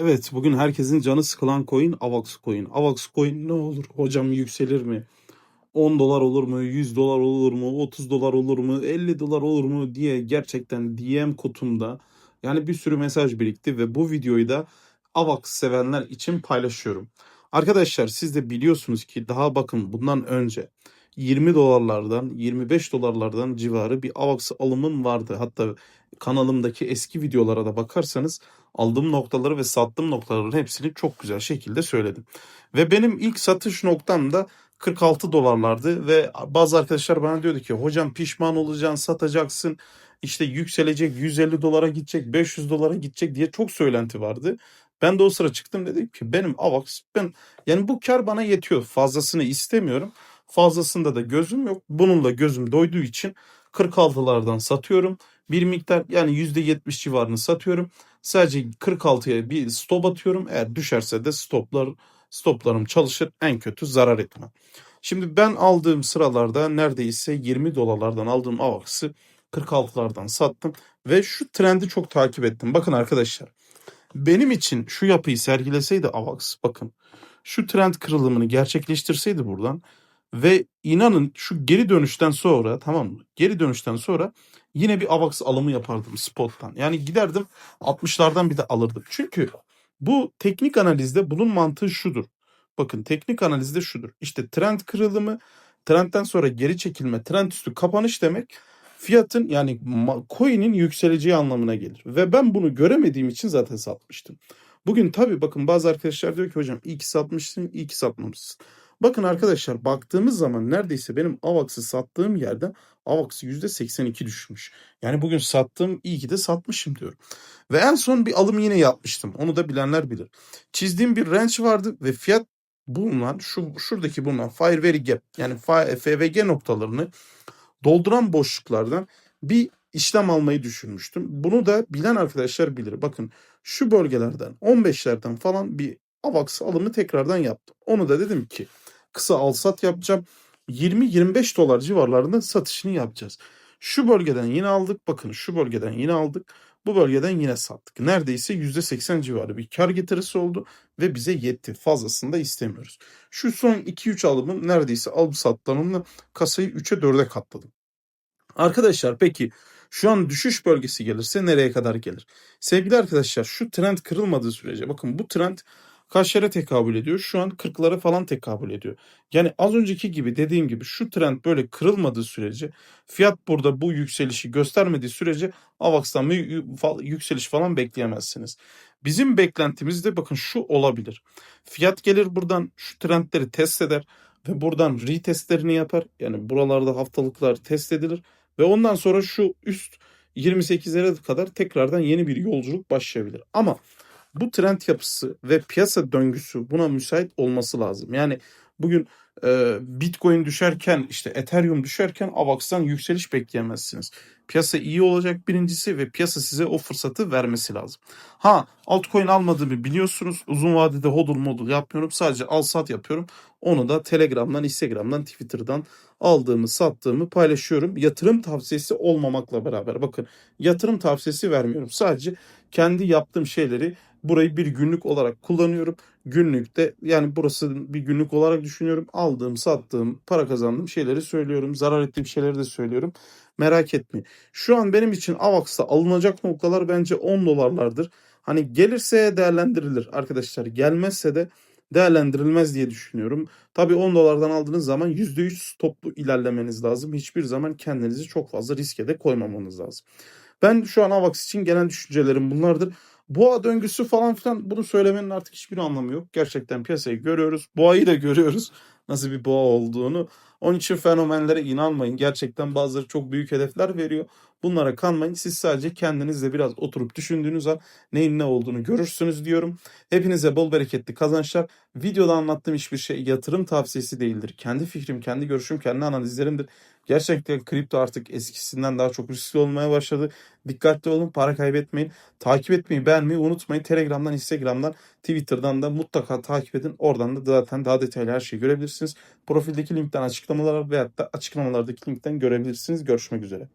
Evet, bugün herkesin canı sıkılan coin Avax coin. Avax coin ne olur? Hocam yükselir mi? 10 dolar olur mu? 100 dolar olur mu? 30 dolar olur mu? 50 dolar olur mu diye gerçekten DM kutumda yani bir sürü mesaj birikti ve bu videoyu da Avax sevenler için paylaşıyorum. Arkadaşlar siz de biliyorsunuz ki daha bakın bundan önce 20 dolarlardan 25 dolarlardan civarı bir Avax alımım vardı. Hatta kanalımdaki eski videolara da bakarsanız aldığım noktaları ve sattığım noktaların hepsini çok güzel şekilde söyledim. Ve benim ilk satış noktam da 46 dolarlardı ve bazı arkadaşlar bana diyordu ki hocam pişman olacaksın satacaksın işte yükselecek 150 dolara gidecek 500 dolara gidecek diye çok söylenti vardı. Ben de o sıra çıktım dedim ki benim AVAX ben yani bu kar bana yetiyor fazlasını istemiyorum. Fazlasında da gözüm yok. Bununla gözüm doyduğu için 46'lardan satıyorum. Bir miktar yani %70 civarını satıyorum. Sadece 46'ya bir stop atıyorum. Eğer düşerse de stoplar stoplarım çalışır. En kötü zarar etmem. Şimdi ben aldığım sıralarda neredeyse 20 dolarlardan aldığım AVAX'ı 46'lardan sattım ve şu trendi çok takip ettim. Bakın arkadaşlar. Benim için şu yapıyı sergileseydi AVAX bakın. Şu trend kırılımını gerçekleştirseydi buradan ve inanın şu geri dönüşten sonra tamam mı? Geri dönüşten sonra yine bir AVAX alımı yapardım spottan. Yani giderdim 60'lardan bir de alırdım. Çünkü bu teknik analizde bunun mantığı şudur. Bakın teknik analizde şudur. İşte trend kırılımı, trendten sonra geri çekilme, trend üstü kapanış demek fiyatın yani coin'in yükseleceği anlamına gelir. Ve ben bunu göremediğim için zaten satmıştım. Bugün tabii bakın bazı arkadaşlar diyor ki hocam iyi ki satmışsın, iyi ki satmamışsın. Bakın arkadaşlar baktığımız zaman neredeyse benim AVAX'ı sattığım yerden AVAX %82 düşmüş. Yani bugün sattığım iyi ki de satmışım diyorum. Ve en son bir alım yine yapmıştım. Onu da bilenler bilir. Çizdiğim bir range vardı ve fiyat bulunan şu şuradaki bulunan Fire Very Gap yani FVG noktalarını dolduran boşluklardan bir işlem almayı düşünmüştüm. Bunu da bilen arkadaşlar bilir. Bakın şu bölgelerden 15'lerden falan bir AVAX alımı tekrardan yaptım. Onu da dedim ki kısa al sat yapacağım. 20-25 dolar civarlarında satışını yapacağız. Şu bölgeden yine aldık. Bakın şu bölgeden yine aldık. Bu bölgeden yine sattık. Neredeyse %80 civarı bir kar getirisi oldu ve bize yetti. Fazlasını da istemiyoruz. Şu son 2-3 alımım neredeyse alım satlarımla kasayı 3'e 4'e katladım. Arkadaşlar peki şu an düşüş bölgesi gelirse nereye kadar gelir? Sevgili arkadaşlar şu trend kırılmadığı sürece bakın bu trend kaçlara tekabül ediyor? Şu an 40'lara falan tekabül ediyor. Yani az önceki gibi dediğim gibi şu trend böyle kırılmadığı sürece fiyat burada bu yükselişi göstermediği sürece AVAX'tan bir yükseliş falan bekleyemezsiniz. Bizim beklentimiz de bakın şu olabilir. Fiyat gelir buradan şu trendleri test eder ve buradan retestlerini yapar. Yani buralarda haftalıklar test edilir ve ondan sonra şu üst 28'lere kadar tekrardan yeni bir yolculuk başlayabilir. Ama bu trend yapısı ve piyasa döngüsü buna müsait olması lazım. Yani bugün Bitcoin düşerken işte Ethereum düşerken AVAX'tan yükseliş bekleyemezsiniz. Piyasa iyi olacak birincisi ve piyasa size o fırsatı vermesi lazım. Ha altcoin almadığımı biliyorsunuz. Uzun vadede hodl modul yapmıyorum. Sadece al sat yapıyorum. Onu da Telegram'dan, Instagram'dan, Twitter'dan aldığımı, sattığımı paylaşıyorum. Yatırım tavsiyesi olmamakla beraber bakın yatırım tavsiyesi vermiyorum. Sadece kendi yaptığım şeyleri burayı bir günlük olarak kullanıyorum. Günlükte yani burası bir günlük olarak düşünüyorum. Aldığım, sattığım, para kazandığım şeyleri söylüyorum. Zarar ettiğim şeyleri de söylüyorum. Merak etmeyin. Şu an benim için AVAX'ta alınacak noktalar bence 10 dolarlardır. Hani gelirse değerlendirilir arkadaşlar. Gelmezse de değerlendirilmez diye düşünüyorum. Tabii 10 dolardan aldığınız zaman %3 toplu ilerlemeniz lazım. Hiçbir zaman kendinizi çok fazla riske de koymamanız lazım. Ben şu an AVAX için gelen düşüncelerim bunlardır. Boğa döngüsü falan filan bunu söylemenin artık hiçbir anlamı yok. Gerçekten piyasayı görüyoruz. Boğayı da görüyoruz. Nasıl bir boğa olduğunu. Onun için fenomenlere inanmayın. Gerçekten bazıları çok büyük hedefler veriyor. Bunlara kanmayın. Siz sadece kendinizle biraz oturup düşündüğünüz an neyin ne olduğunu görürsünüz diyorum. Hepinize bol bereketli kazançlar. Videoda anlattığım hiçbir şey yatırım tavsiyesi değildir. Kendi fikrim, kendi görüşüm, kendi analizlerimdir. Gerçekten kripto artık eskisinden daha çok riskli olmaya başladı. Dikkatli olun, para kaybetmeyin. Takip etmeyi, beğenmeyi unutmayın. Telegram'dan, Instagram'dan, Twitter'dan da mutlaka takip edin. Oradan da zaten daha detaylı her şeyi görebilirsiniz. Profildeki linkten açıklamalar veyahut da açıklamalardaki linkten görebilirsiniz. Görüşmek üzere.